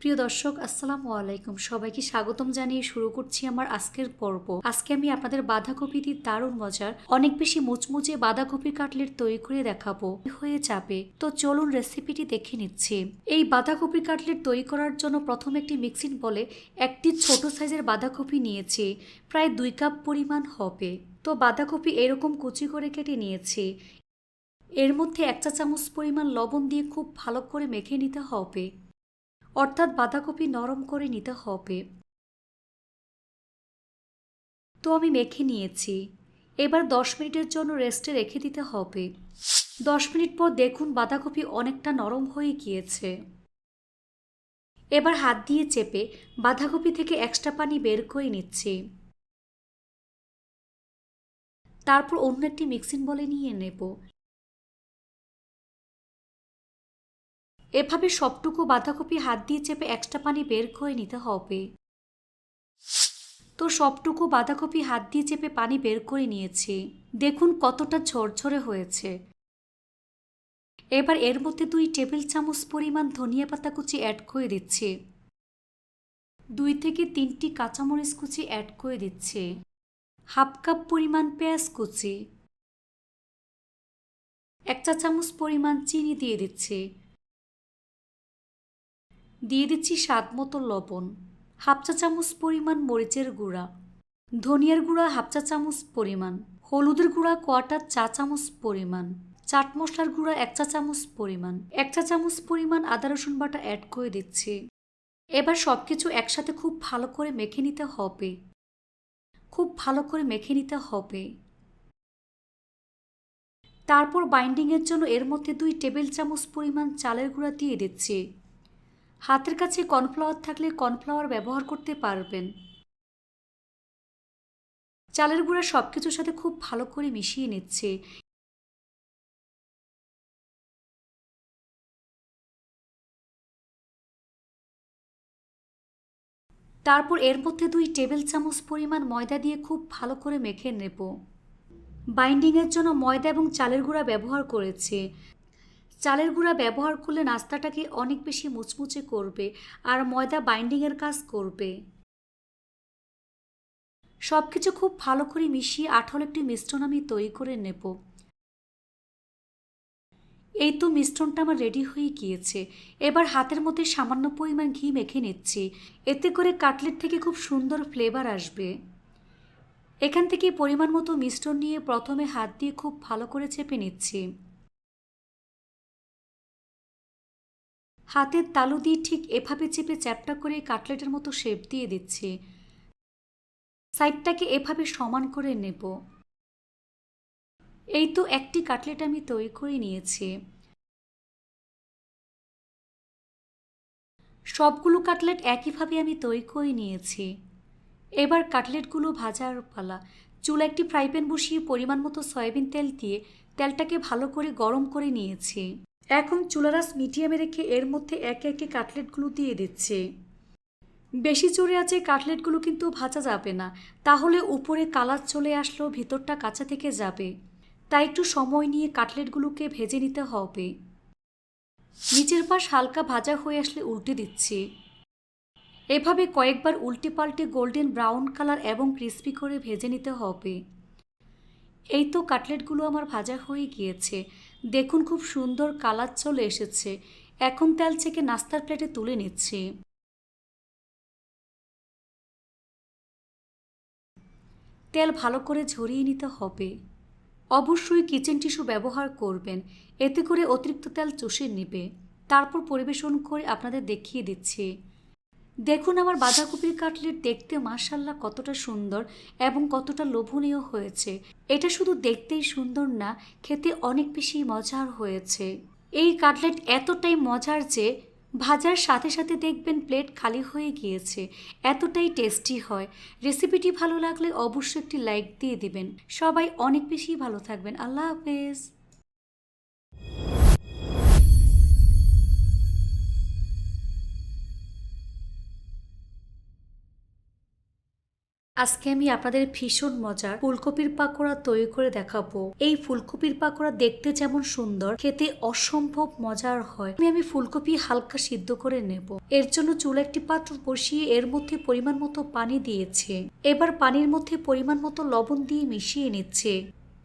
প্রিয় দর্শক, আসসালামু আলাইকুম। সবাইকে স্বাগতম জানিয়ে শুরু করছি আমার আজকের পর্ব। আজকে আমি আপনাদের বাঁধাকপি দিয়ে দারুণ মজার, অনেক বেশি মুচমুচে বাঁধাকপির কাটলেট তৈরি করে দেখাবো। হয়ে যাবে? তো চলুন রেসিপিটি দেখে নিচ্ছি। এই বাঁধাকপির কাটলেট তৈরি করার জন্য প্রথম একটি মিক্সিং বলে একটি ছোট সাইজের বাঁধাকপি নিয়েছি। প্রায় দুই কাপ পরিমাণ হবে। তো বাঁধাকপি এরকম কুচি করে কেটে নিয়েছি। এর মধ্যে এক চা চামচ পরিমাণ লবণ দিয়ে খুব ভালো করে মেখে নিতে হবে। অর্থাৎ বাঁধাকপি নরম করে নিতে হবে। তো আমি মেখে নিয়েছি। এবার দশ মিনিটের জন্য রেস্টে রেখে দিতে হবে। দশ মিনিট পর দেখুন বাঁধাকপি অনেকটা নরম হয়ে গিয়েছে। এবার হাত দিয়ে চেপে বাঁধাকপি থেকে এক্সট্রা পানি বের করে নিচ্ছি। তারপর অন্য একটি মিক্সিং বলে নিয়ে নেব। এভাবে সবটুকু বাঁধাকপি হাত দিয়ে চেপে এক্সট্রা পানি বের করে নিতে হবে। তো সবটুকু বাঁধাকপি হাত দিয়ে চেপে পানি বের করে নিয়েছি। দেখুন কতটা ঝরঝরে হয়েছে। এবার এর মধ্যে দুই টেবিল চামচ পরিমাণ ধনিয়া পাতা কুচি অ্যাড করে দিচ্ছি। দুই থেকে তিনটি কাঁচামরিচ কুচি অ্যাড করে দিচ্ছে। হাফ কাপ পরিমাণ পেঁয়াজ কুচি। এক চা চামচ পরিমাণ চিনি দিয়ে দিচ্ছে। দিয়ে দিচ্ছি স্বাদ মতো লবণ, হাফ চা চামচ পরিমাণ মরিচের গুঁড়া, ধনিয়ার গুঁড়া হাফ চা চামচ পরিমাণ, হলুদের গুঁড়া কোয়াটার চা চামচ পরিমাণ, চাট মশলার গুঁড়া এক চা চামচ পরিমাণ, এক চা চামচ পরিমাণ আদা রসুন বাটা অ্যাড করে দিচ্ছি। এবার সব কিছু একসাথে খুব ভালো করে মেখে নিতে হবে। খুব ভালো করে মেখে নিতে হবে। তারপর বাইন্ডিংয়ের জন্য এর মধ্যে দুই টেবিল চামচ পরিমাণ চালের গুঁড়া দিয়ে দিচ্ছি। হাতের কাছে কর্নফ্লাওয়ার থাকলে কর্নফ্লাওয়ার ব্যবহার করতে পারবেন। চালের গুঁড়া সব কিছুর সাথে খুব ভালো করে মিশিয়ে নিচ্ছে। তারপর এর মধ্যে দুই টেবিল চামচ পরিমাণ ময়দা দিয়ে খুব ভালো করে মেখে নেব। বাইন্ডিংয়ের জন্য ময়দা এবং চালের গুঁড়া ব্যবহার করেছে। চালের গুঁড়া ব্যবহার করলে নাস্তাটাকে অনেক বেশি মুচমুচে করবে আর ময়দা বাইন্ডিংয়ের কাজ করবে। সব কিছু খুব ভালো করে মিশিয়ে আঠল একটি মিশ্রণ আমি তৈরি করে নেব। এই তো মিশ্রণটা আমার রেডি হয়ে গিয়েছে। এবার হাতের মধ্যে সামান্য পরিমাণ ঘি মেখে নিচ্ছি। এতে করে কাটলেট থেকে খুব সুন্দর ফ্লেভার আসবে। এখান থেকে পরিমাণ মতো মিশ্রণ নিয়ে প্রথমে হাত দিয়ে খুব ভালো করে চেপে নিচ্ছি। হাতের তালু দিয়ে ঠিক এভাবে চেপে চ্যাপটা করে কাটলেটের মতো শেপ দিয়ে দিচ্ছি। সাইডটাকে এভাবে সমান করে নেব। এই তো একটি কাটলেট আমি তৈরি করে নিয়েছি। সবগুলো কাটলেট একইভাবে আমি তৈরি করে নিয়েছি। এবার কাটলেটগুলো ভাজার পালা। চুলা একটি ফ্রাই প্যান বসিয়ে পরিমাণ মতো সয়াবিন তেল দিয়ে তেলটাকে ভালো করে গরম করে নিয়েছি। এখন চুলারাস মিডিয়ামে রেখে এর মধ্যে একে একে কাটলেটগুলো দিয়ে দিচ্ছে। বেশি জোরে আছে কাটলেটগুলো কিন্তু ভাজা যাবে না, তাহলে উপরে কালার চলে আসলেও ভিতরটা কাঁচা থেকে যাবে। তাই একটু সময় নিয়ে কাটলেটগুলোকে ভেজে নিতে হবে। নিচের পাশ হালকা ভাজা হয়ে আসলে উল্টে দিচ্ছি। এভাবে কয়েকবার উল্টে পাল্টে গোল্ডেন ব্রাউন কালার এবং ক্রিস্পি করে ভেজে নিতে হবে। এই তো কাটলেটগুলো আমার ভাজা হয়ে গিয়েছে দেখুন খুব সুন্দর কালার চলে এসেছে। এখন তেল থেকে নাস্তার প্লেটে তুলে নিচ্ছি। তেল ভালো করে ঝরিয়ে নিতে হবে। অবশ্যই কিচেন টিস্যু ব্যবহার করবেন। এতে করে অতিরিক্ত তেল চষে নেবে। তারপর পরিবেশন করে আপনাদের দেখিয়ে দিচ্ছি। দেখুন আমার বাঁধাকপির কাটলেট দেখতে মার্শাল্লাহ কতটা সুন্দর এবং কতটা লোভনীয় হয়েছে। এটা শুধু দেখতেই সুন্দর না, খেতে অনেক বেশি মজার হয়েছে। এই কাটলেট এতটাই মজার যে, ভাজার সাথে সাথে দেখবেন প্লেট খালি হয়ে গিয়েছে, এতটাই টেস্টি হয়। রেসিপিটি ভালো লাগলে অবশ্যই একটি লাইক দিয়ে দিবেন। সবাই অনেক বেশি ভালো থাকবেন। আল্লাহ হাফেজ। আজকে আমি আপনাদের ভীষণ মজার ফুলকপির পাকোড়া তৈরি করে দেখাবো। এই ফুলকপির পাকোড়া দেখতে যেমন সুন্দর, খেতে অসম্ভব মজার হয়। আমি আমি ফুলকপি হালকা সিদ্ধ করে নেব। এর জন্য চুল একটি পাত্র বসিয়ে এর মধ্যে পরিমাণ মতো পানি দিয়েছে। এবার পানির মধ্যে পরিমাণ মতো লবণ দিয়ে মিশিয়ে নিচ্ছে।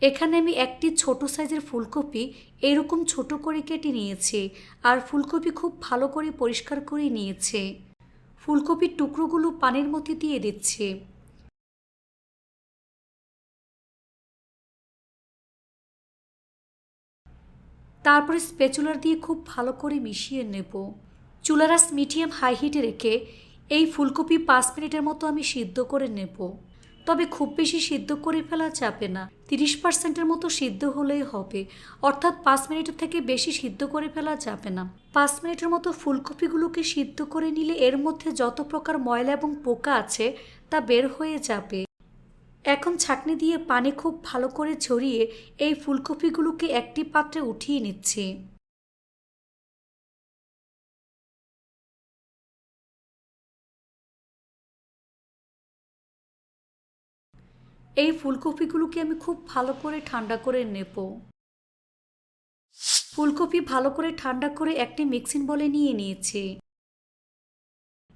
এখানে আমি একটি ছোট সাইজের ফুলকপি এরকম ছোট করে কেটে নিয়েছি আর ফুলকপি খুব ভালো করে পরিষ্কার করে নিয়েছে। ফুলকপির টুকরোগুলো পানির মধ্যে দিয়ে দিচ্ছে। তারপরে স্পেচুলার দিয়ে খুব ভালো করে মিশিয়ে নেব। চুলারাস মিডিয়াম হাই হিটে রেখে এই ফুলকপি পাঁচ মিনিটের মতো আমি সিদ্ধ করে নেব। তবে খুব বেশি সিদ্ধ করে ফেলা যাবে না। তিরিশ পার্সেন্টের মতো সিদ্ধ হলেই হবে। অর্থাৎ পাঁচ মিনিটের থেকে বেশি সিদ্ধ করে ফেলা যাবে না। পাঁচ মিনিটের মতো ফুলকপিগুলোকে সিদ্ধ করে নিলে এর মধ্যে যত প্রকার ময়লা এবং পোকা আছে তা বের হয়ে যাবে। এখন ছাকনি দিয়ে পানি খুব ভালো করে ছড়িয়ে এই ফুলকপিগুলোকে একটি পাত্রে উঠিয়ে নিচ্ছি। এই ফুলকপিগুলোকে আমি খুব ভালো করে ঠান্ডা করে নেব। ফুলকপি ভালো করে ঠান্ডা করে একটি মিক্সিং বলে নিয়ে নিয়েছি।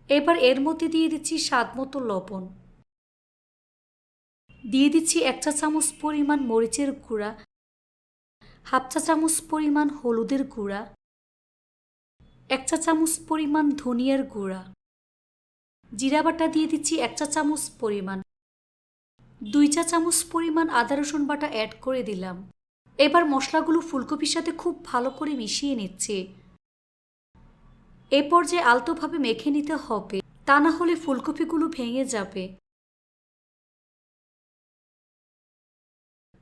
এবার এর মধ্যে দিয়ে দিচ্ছি স্বাদ মতো লবণ। দিয়ে দিচ্ছি এক চা চামচ পরিমাণ মরিচের গুঁড়া, হাফ চা চামচ পরিমাণ হলুদের গুঁড়া, এক চা চামচ পরিমাণ ধনিয়ার গুঁড়া, জিরা বাটা দিয়ে দিচ্ছি এক চা চামচ পরিমাণ, দুই চা চামচ পরিমাণ আদা রসুন বাটা অ্যাড করে দিলাম। এবার মশলাগুলো ফুলকপির সাথে খুব ভালো করে মিশিয়ে নিচ্ছে। এ পর্যায়ে আলতোভাবে মেখে নিতে হবে, তা না হলে ফুলকপিগুলো ভেঙে যাবে।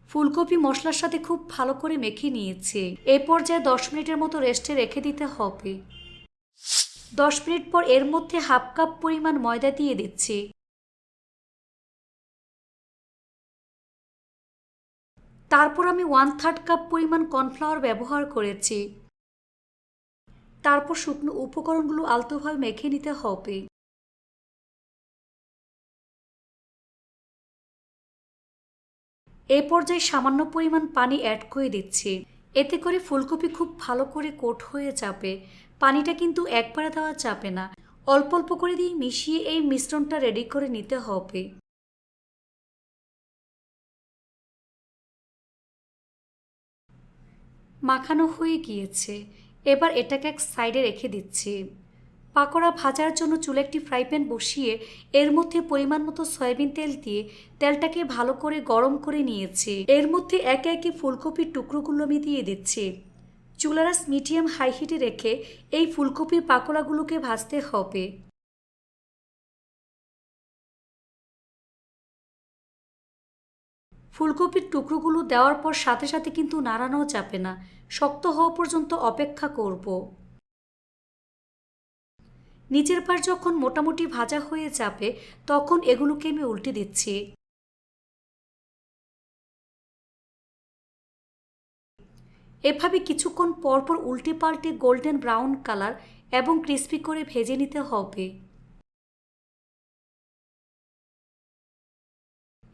ফুলকপি মশলার সাথে খুব ভালো করে মেখে নিয়েছে। এ পর্যায়ে দশ মিনিটের মতো রেস্টে রেখে দিতে হবে। দশ মিনিট পর এর মধ্যে হাফ কাপ পরিমাণ ময়দা দিয়ে দিচ্ছি। তারপর আমি ওয়ান থার্ড কাপ পরিমাণ কর্নফ্লাওয়ার ব্যবহার করেছি। তারপর শুকনো উপকরণগুলো আলতোভাবে মেখে নিতে হবে। এ পর্যায়ে সামান্য পরিমাণ পানি অ্যাড করে দিচ্ছি। এতে করে ফুলকপি খুব ভালো করে কোট হয়ে যাবে। পানিটা কিন্তু একবারে দেওয়া যাবে না। অল্প অল্প করে দিয়ে মিশিয়ে এই মিশ্রণটা রেডি করে নিতে হবে। মাখানো হয়ে গিয়েছে। এবার এটাকে এক সাইডে রেখে দিচ্ছি। পাকোড়া ভাজার জন্য চুলে একটি ফ্রাই প্যান বসিয়ে এর মধ্যে পরিমাণ মতো সয়াবিন তেল দিয়ে তেলটাকে ভালো করে গরম করে নিয়েছি। এর মধ্যে একে একে ফুলকপির টুকরোগুলো আমি দিয়ে দিচ্ছি। চুলারাস মিডিয়াম হাই হিটে রেখে এই ফুলকপির পাকোড়াগুলোকে ভাজতে হবে। ফুলকপির টুকরোগুলো দেওয়ার পর সাথে সাথে কিন্তু নাড়ানো যাবে না। শক্ত হওয়া পর্যন্ত অপেক্ষা করব। নিচের পার যখন মোটামুটি ভাজা হয়ে যাবে, তখন এগুলোকে আমি উল্টে দিচ্ছি। এভাবে কিছুক্ষণ পরপর উল্টে পাল্টে গোল্ডেন ব্রাউন কালার এবং ক্রিস্পি করে ভেজে নিতে হবে।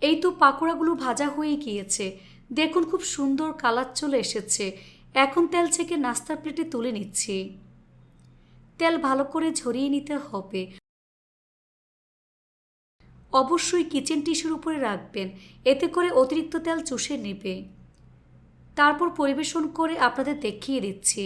এই তো পাকোড়াগুলো ভাজা হয়ে গিয়েছে। দেখুন খুব সুন্দর কালার চলে এসেছে। এখন তেল থেকে নাস্তার প্লেটে তুলে নিচ্ছি। তেল ভালো করে ঝরিয়ে নিতে হবে। অবশ্যই কিচেন টিস্যুর উপরে রাখবেন, এতে করে অতিরিক্ত তেল চুষে নেবে। তারপর পরিবেশন করে আপনাদের দেখিয়ে দিচ্ছি।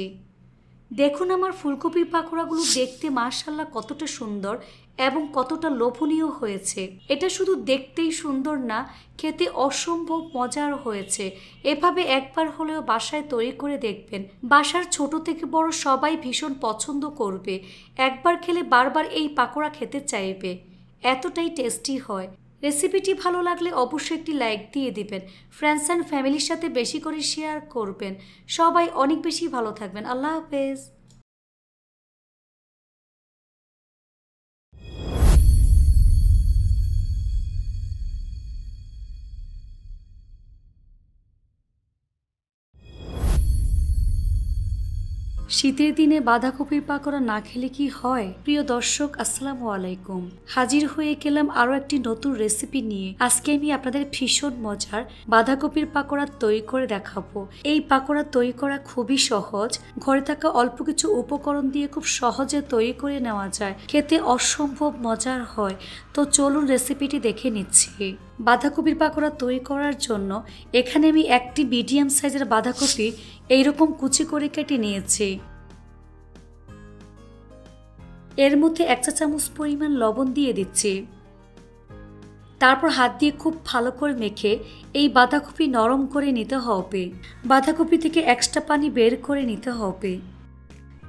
দেখুন আমার ফুলকপির পাকোড়াগুলো দেখতে মার্শাল্লাহ কতটা সুন্দর এবং কতটা লোভনীয় হয়েছে। এটা শুধু দেখতেই সুন্দর না, খেতে অসম্ভব মজার হয়েছে। এভাবে একবার হলেও বাসায় তৈরি করে দেখবেন। বাসার ছোট থেকে বড় সবাই ভীষণ পছন্দ করবে। একবার খেলে বারবার এই পাকোড়া খেতে চাইবে। এতটাই টেস্টি হয়। রেসিপিটি ভালো লাগলে অবশ্যই একটি লাইক দিয়ে দিবেন। ফ্রেন্ডস অ্যান্ড ফ্যামিলির সাথে বেশি করে শেয়ার করবেন। সবাই অনেক বেশি ভালো থাকবেন। আল্লাহ হাফেজ। শীতের দিনে বাঁধাকপির পাকোড়া না খেলে কি হয়? প্রিয় দর্শক, আসসালামু আলাইকুম। হাজির হয়ে গেলাম আরও একটি নতুন রেসিপি নিয়ে। আজকে আমি আপনাদের ভীষণ মজার বাঁধাকপির পাকোড়া তৈরি করে দেখাবো। এই পাকোড়া তৈরি করা খুবই সহজ। ঘরে থাকা অল্প কিছু উপকরণ দিয়ে খুব সহজে তৈরি করে নেওয়া যায়। খেতে অসম্ভব মজার হয়। তো চলুন রেসিপিটি দেখে নিচ্ছি। বাঁধাকপির পাকোড়া তৈরি করার জন্য এখানে আমি একটি মিডিয়াম সাইজের বাঁধাকপি এইরকম কুচি করে কেটে নিয়েছি। এর মধ্যে এক চা চামচ পরিমাণ লবণ দিয়ে দিচ্ছি। তারপর হাত দিয়ে খুব ভালো করে মেখে এই বাঁধাকপি নরম করে নিতে হবে। বাঁধাকপি থেকে এক্সট্রা পানি বের করে নিতে হবে।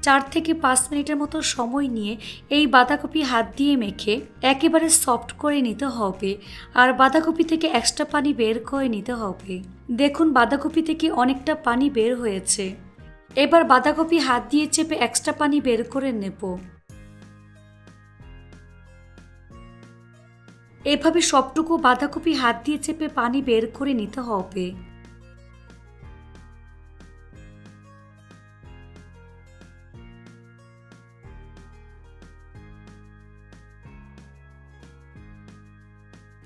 চার থেকে পাঁচ মিনিটের মতো সময় নিয়ে এই বাঁধাকপি হাত দিয়ে মেখে একেবারে সফট করে নিতে হবে আর বাঁধাকপি থেকে এক্সট্রা পানি বের করে নিতে হবে। দেখুন বাঁধাকপি থেকে অনেকটা পানি বের হয়েছে। এবার বাঁধাকপি হাত দিয়ে চেপে এক্সট্রা পানি বের করে নেব। এভাবে সবটুকু বাঁধাকপি হাত দিয়ে চেপে পানি বের করে নিতে হবে।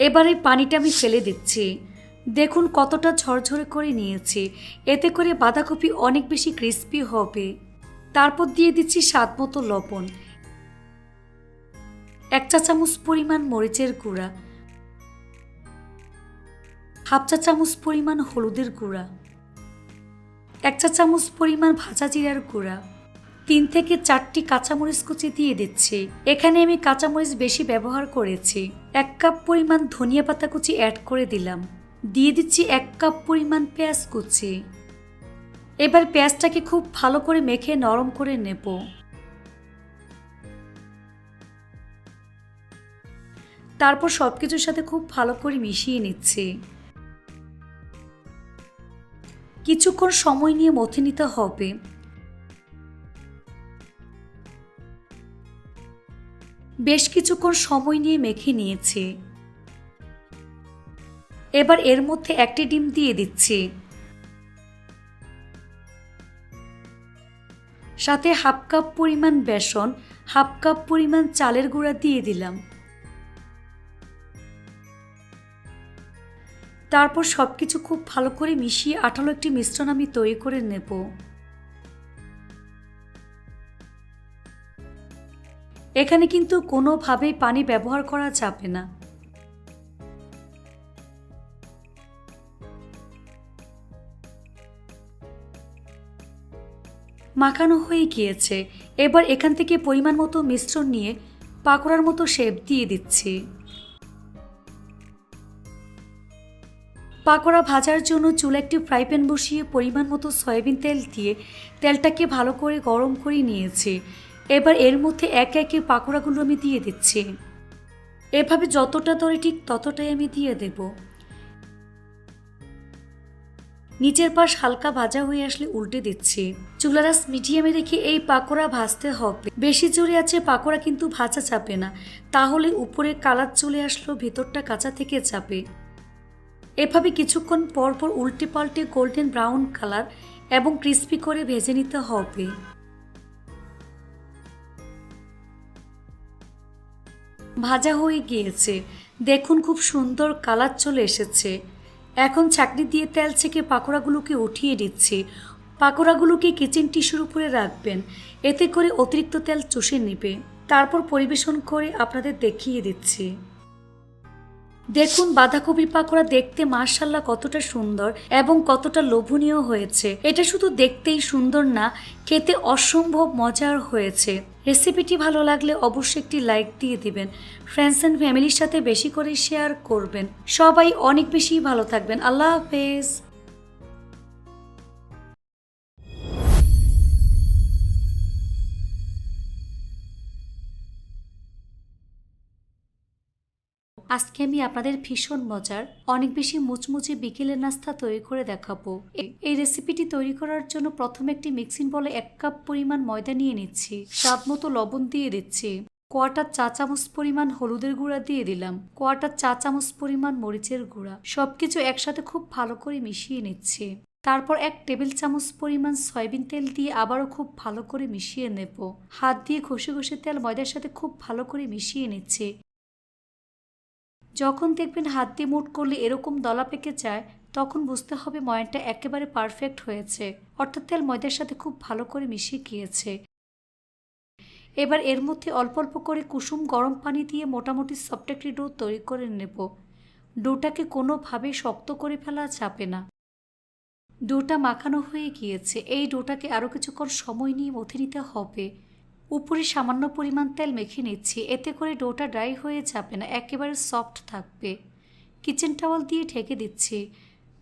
এবারে পানিটা আমি ফেলে দিচ্ছি। দেখুন কতটা ঝরঝরে করে নিয়েছি। এতে করে বাঁধাকপি অনেক বেশি ক্রিস্পি হবে। তারপর দিয়ে দিচ্ছি স্বাদ মতো লবণ। এক চা চামচ পরিমাণ মরিচের গুঁড়া। হাফ চা চামচ পরিমাণ হলুদের গুঁড়া। এক চা চামচ পরিমাণ ভাজা জিরার গুঁড়া। তিন থেকে চারটি কাঁচামরিচ কুচি দিয়ে দিচ্ছি। এখানে আমি কাঁচামরিচ বেশি ব্যবহার করেছি। এক কাপ পরিমাণ ধনিয়া পাতা কুচি অ্যাড করে দিলাম। দিয়ে দিচ্ছি এক কাপ পরিমাণ পেঁয়াজ কুচি। এবার পেঁয়াজটাকে খুব ভালো করে মেখে নরম করে নেব। তারপর সব কিছুর সাথে খুব ভালো করে মিশিয়ে নিচ্ছি। কিছুক্ষণ সময় নিয়ে মথে নিতে হবে। বেশ কিছুক্ষণ সময় নিয়ে মেখে নিয়েছি। এবার এর মধ্যে একটি ডিম দিয়ে দিচ্ছি। সাথে হাফ কাপ পরিমাণ বেসন, হাফ কাপ পরিমাণ চালের গুঁড়া দিয়ে দিলাম। তারপর সব কিছু খুব ভালো করে মিশিয়ে আঠালো একটি মিশ্রণ আমি তৈরি করে নেব। এখানে কিন্তু কোনোভাবেই পানি ব্যবহার করা যাবে না। মাখানো হয়ে গিয়েছে। এবার এখান থেকে পরিমাণ মতো মিশ্রণ নিয়ে পাকোড়ার মতো শেপ দিয়ে দিচ্ছি। পাকোড়া ভাজার জন্য চুলে একটি ফ্রাই প্যান বসিয়ে পরিমাণ মতো সয়াবিন তেল দিয়ে তেলটাকে ভালো করে গরম করে নিয়েছি। এবার এর মধ্যে একে একে পাকোড়াগুলো আমি দিয়ে দিচ্ছি। এভাবে যতটা ধরে ঠিক ততটাই আমি দিয়ে দেব। নিচের পাশ হালকা ভাজা হয়ে আসলে উল্টে দিচ্ছি। চুলারাস মিডিয়ামে রেখে এই পাকোড়া ভাজতে হবে। বেশি জোরে আছে পাকোড়া কিন্তু ভাজা চাপে না। তাহলে উপরে কালার চলে আসলো, ভেতরটা কাঁচা থেকে চাপে এভাবে কিছুক্ষণ পর পর উল্টে পাল্টে গোল্ডেন ব্রাউন কালার এবং ক্রিস্পি করে ভেজে নিতে হবে। ভাজা হয়ে গিয়েছে। দেখুন খুব সুন্দর কালার চলে এসেছে। এখন চাকরি দিয়ে তেল ছেঁকে পাকোড়াগুলোকে উঠিয়ে দিচ্ছি। পাকোড়াগুলোকে কিচেন টিস্যুর উপরে রাখবেন। এতে করে অতিরিক্ত তেল চষে নেবে। তারপর পরিবেশন করে আপনাদের দেখিয়ে দিচ্ছি। দেখুন বাঁধাকপির পাকোড়া দেখতে মার্শাল্লাহ কতটা সুন্দর এবং কতটা লোভনীয় হয়েছে। এটা শুধু দেখতেই সুন্দর না, খেতে অসম্ভব মজার হয়েছে। রেসিপিটি ভালো লাগলে অবশ্যই একটি লাইক দিয়ে দিবেন। ফ্রেন্ডস অ্যান্ড ফ্যামিলির সাথে বেশি করে শেয়ার করবেন। সবাই অনেক বেশি ভালো থাকবেন। আল্লাহ হাফেজ। আজকে আমি আপনাদের ভীষণ মজার, অনেক বেশি মুচমুচে বিকেলের নাস্তা তৈরি করে দেখাবো। এই রেসিপিটি তৈরি করার জন্য প্রথমে একটি মিক্সিং বলে এক কাপ পরিমাণ ময়দা নিয়ে নিচ্ছি। স্বাদ মতো লবণ দিয়ে দিচ্ছি। কোয়াটার চা চামচ পরিমাণ হলুদের গুঁড়া দিয়ে দিলাম। কোয়াটার চা চামচ পরিমাণ মরিচের গুঁড়া। সবকিছু একসাথে খুব ভালো করে মিশিয়ে নিচ্ছে। তারপর এক টেবিল চামচ পরিমাণ সয়াবিন তেল দিয়ে আবারও খুব ভালো করে মিশিয়ে নেব। হাত দিয়ে ঘষে ঘষে তেল ময়দার সাথে খুব ভালো করে মিশিয়ে নিচ্ছে। যখন দেখবেন হাত দিয়ে মুট করলে এরকম দলা পেকে যায়, তখন বুঝতে হবে ময়নটা একেবারে পারফেক্ট হয়েছে। অর্থাৎ তেল ময়দার সাথে খুব ভালো করে মিশিয়ে গিয়েছে। এবার এর মধ্যে অল্প অল্প করে কুসুম গরম পানি দিয়ে মোটামুটি সফট একটি ডো তৈরি করে নেব। ডোটাকে কোনোভাবেই শক্ত করে ফেলা যাবে না। ডোটা মাখানো হয়ে গিয়েছে। এই ডোটাকে আরও কিছুক্ষণ সময় নিয়ে মথে নিতে হবে। উপরে সামান্য পরিমাণ তেল মেখে নিচ্ছি। এতে করে ডোটা ড্রাই হয়ে যাবে না, একেবারে সফট থাকবে। কিচেন টাওয়াল দিয়ে ঢেকে দিচ্ছি।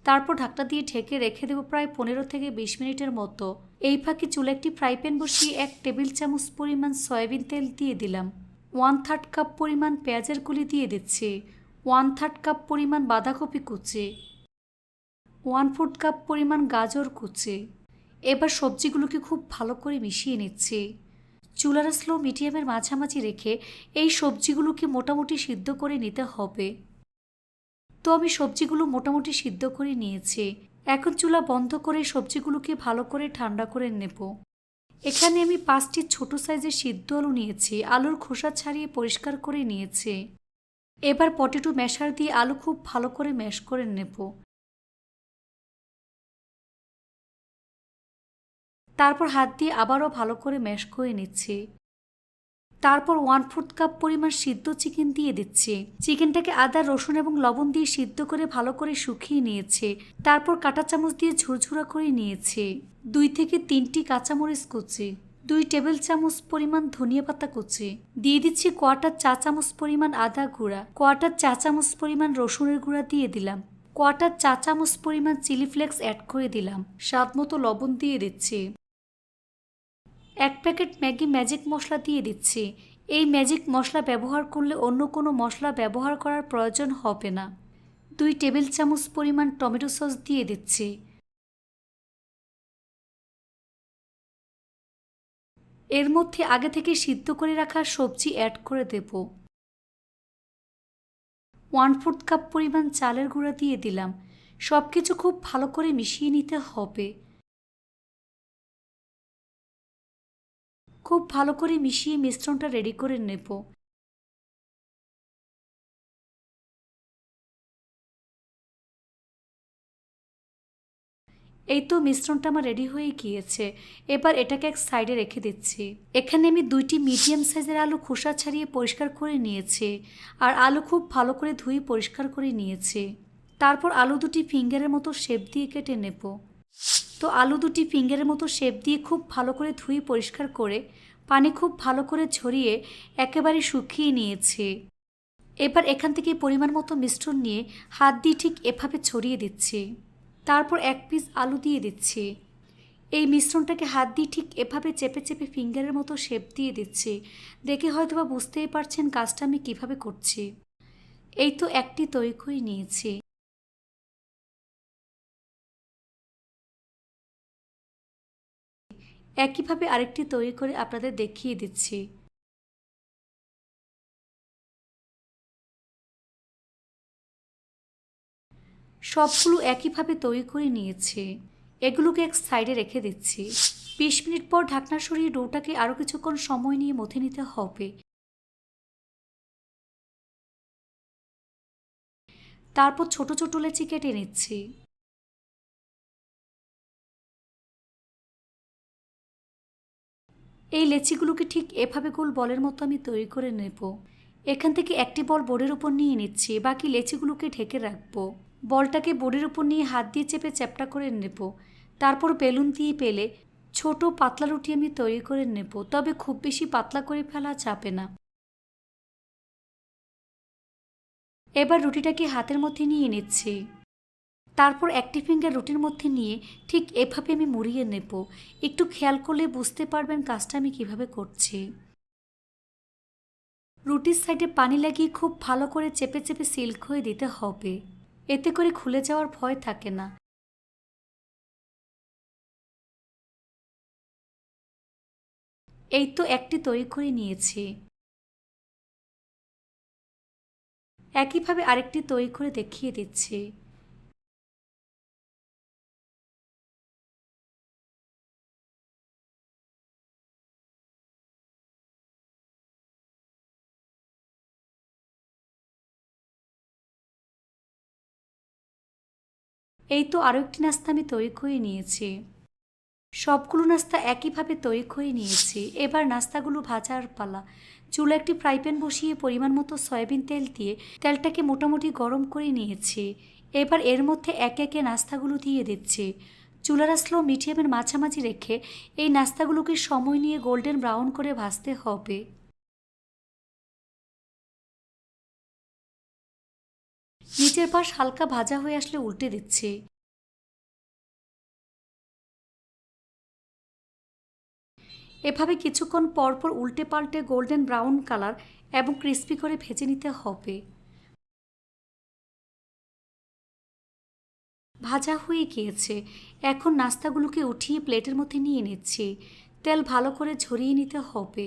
তারপর ঢাকটা দিয়ে ঢেকে রেখে দেবো প্রায় পনেরো থেকে বিশ মিনিটের মতো। এই ফাঁকে চুলে একটি ফ্রাই প্যান বসিয়ে এক টেবিল চামচ পরিমাণ সয়াবিন তেল দিয়ে দিলাম। ওয়ান থার্ড কাপ পরিমাণ পেঁয়াজের কুলি দিয়ে দিচ্ছি। ওয়ান থার্ড কাপ পরিমাণ বাঁধাকপি কুচি। ওয়ান ফোর্থ কাপ পরিমাণ গাজর কুচি। এবার সবজিগুলোকে খুব ভালো করে মিশিয়ে নিচ্ছি। চুলার স্লো মিডিয়ামের মাঝামাঝি রেখে এই সবজিগুলোকে মোটামুটি সিদ্ধ করে নিতে হবে। তো আমি সবজিগুলো মোটামুটি সিদ্ধ করে নিয়েছি। এখন চুলা বন্ধ করে সবজিগুলোকে ভালো করে ঠান্ডা করে নেব। এখানে আমি পাঁচটি ছোট সাইজের সিদ্ধ আলু নিয়েছি, আলুর খোসা ছাড়িয়ে পরিষ্কার করে নিয়েছি। এবার পটেটো ম্যাশার দিয়ে আলু খুব ভালো করে ম্যাশ করে নেব। তারপর হাত দিয়ে আবারও ভালো করে ম্যাশ করে নিচ্ছি। তারপর ওয়ান ফোর্থ কাপ পরিমাণ সিদ্ধ চিকেন দিয়ে দিচ্ছি। চিকেনটাকে আদা, রসুন এবং লবণ দিয়ে সিদ্ধ করে ভালো করে শুকিয়ে নিয়েছে। তারপর কাঁটা চামচ দিয়ে ঝুরঝুরা করে নিয়েছে। দুই থেকে তিনটি কাঁচামরিচ কুচি, দুই টেবিল চামচ পরিমাণ ধনিয়া পাতা কুচি, দিয়ে দিচ্ছি কোয়াটার চা চামচ পরিমাণ আদা গুঁড়া কোয়াটার চা চামচ পরিমাণ রসুনের গুঁড়া দিয়ে দিলাম। কোয়াটার চা চামচ পরিমাণ চিলি ফ্লেক্স অ্যাড করে দিলাম। স্বাদ মতো লবণ দিয়ে দিচ্ছি। এক প্যাকেট ম্যাগি ম্যাজিক মশলা দিয়ে দিচ্ছি। এই ম্যাজিক মশলা ব্যবহার করলে অন্য কোনো মশলা ব্যবহার করার প্রয়োজন হবে না। দুই টেবিল চামচ পরিমাণ টমেটো সস দিয়ে দিচ্ছি। এর মধ্যে আগে থেকে সিদ্ধ করে রাখা সবজি অ্যাড করে দেব। ওয়ান ফোর্থ কাপ পরিমাণ চালের গুঁড়া দিয়ে দিলাম। সব কিছু খুব ভালো করে মিশিয়ে নিতে হবে। খুব ভালো করে মিশিয়ে মিশ্রণটা রেডি করে নেব। এই তো মিশ্রণটা আমার রেডি হয়ে গিয়েছে। এবার এটাকে এক সাইডে রেখে দিচ্ছি। এখানে আমি দুইটি মিডিয়াম সাইজের আলু খোসা ছাড়িয়ে পরিষ্কার করে নিয়েছি আর আলু খুব ভালো করে ধুয়ে পরিষ্কার করে নিয়েছি। তারপর আলু দুটি ফিঙ্গারের মতো শেপ দিয়ে কেটে নেব। তো আলু দুটি ফিঙ্গারের মতো শেপ দিয়ে খুব ভালো করে ধুয়ে পরিষ্কার করে পানি খুব ভালো করে ছড়িয়ে একেবারে শুকিয়ে নিয়েছে। এবার এখান থেকে পরিমাণ মতো মিশ্রণ নিয়ে হাত দিয়ে ঠিক এভাবে ছড়িয়ে দিচ্ছি। তারপর এক পিস আলু দিয়ে দিচ্ছি। এই মিশ্রণটাকে হাত দিয়ে ঠিক এভাবে চেপে চেপে ফিঙ্গারের মতো শেপ দিয়ে দিচ্ছি। দেখে হয়তো বা বুঝতেই পারছেন কাজটা আমি কীভাবে করছি। এই তো একটি তৈরি করে নিয়েছি। একইভাবে আরেকটি তৈরি করে আপনাদের দেখিয়ে দিচ্ছি। সবগুলো একইভাবে তৈরি করে নিয়েছে। এগুলোকে এক সাইডে রেখে দিচ্ছি। বিশ মিনিট পর ঢাকনা সরিয়ে ডোটাকে আরও কিছুক্ষণ সময় নিয়ে মথে নিতে হবে। তারপর ছোট ছোট লেচি কেটে নিচ্ছি। এই লেচিগুলোকে ঠিক এভাবে গোল বলের মতো আমি তৈরি করে নেব। এখান থেকে একটি বল বোর্ডের উপর নিয়ে নিচ্ছি, বাকি লেচিগুলোকে ঢেকে রাখব। বলটাকে বোর্ডের উপর নিয়ে হাত দিয়ে চেপে চ্যাপটা করে নেব। তারপর বেলুন দিয়ে পেলে ছোট পাতলা রুটি আমি তৈরি করে নেব, তবে খুব বেশি পাতলা করে ফেলা যাবে না। এবার রুটিটাকে হাতের মধ্যে নিয়ে নিচ্ছি। তারপর একটি ফিঙ্গার রুটির মধ্যে নিয়ে ঠিক এভাবে আমি মুড়িয়ে নেব। একটু খেয়াল করলে বুঝতে পারবেন কাজটা আমি কীভাবে করছি। রুটির সাইডে পানি লাগিয়ে খুব ভালো করে চেপে চেপে সিল্ক হয়ে দিতে হবে। এতে করে খুলে যাওয়ার ভয় থাকে না। এই তো একটি তৈরি করে নিয়েছি। একইভাবে আরেকটি তৈরি করে দেখিয়ে দিচ্ছি। এই তো আরও একটি নাস্তা আমি তৈরি করে নিয়েছি। সবগুলো নাস্তা একইভাবে তৈরি করে নিয়েছি। এবার নাস্তাগুলো ভাজার পালা। চুলা একটি ফ্রাই প্যান বসিয়ে পরিমাণ মতো সয়াবিন তেল দিয়ে তেলটাকে মোটামুটি গরম করে নিয়েছি। এবার এর মধ্যে একে একে নাস্তাগুলো দিয়ে দিচ্ছি। চুলার স্লো মিডিয়ামের মাঝামাঝি রেখে এই নাস্তাগুলোকে সময় নিয়ে গোল্ডেন ব্রাউন করে ভাজতে হবে। নিচের পাশ হালকা ভাজা হয়ে আসলে উল্টে দিচ্ছি। এভাবে কিছুক্ষণ পরপর উল্টে পাল্টে গোল্ডেন ব্রাউন কালার এবং ক্রিস্পি করে ভেজে নিতে হবে। ভাজা হয়ে গিয়েছে। এখন নাস্তাগুলোকে উঠিয়ে প্লেটের মধ্যে নিয়ে নিচ্ছি। তেল ভালো করে ঝরিয়ে নিতে হবে।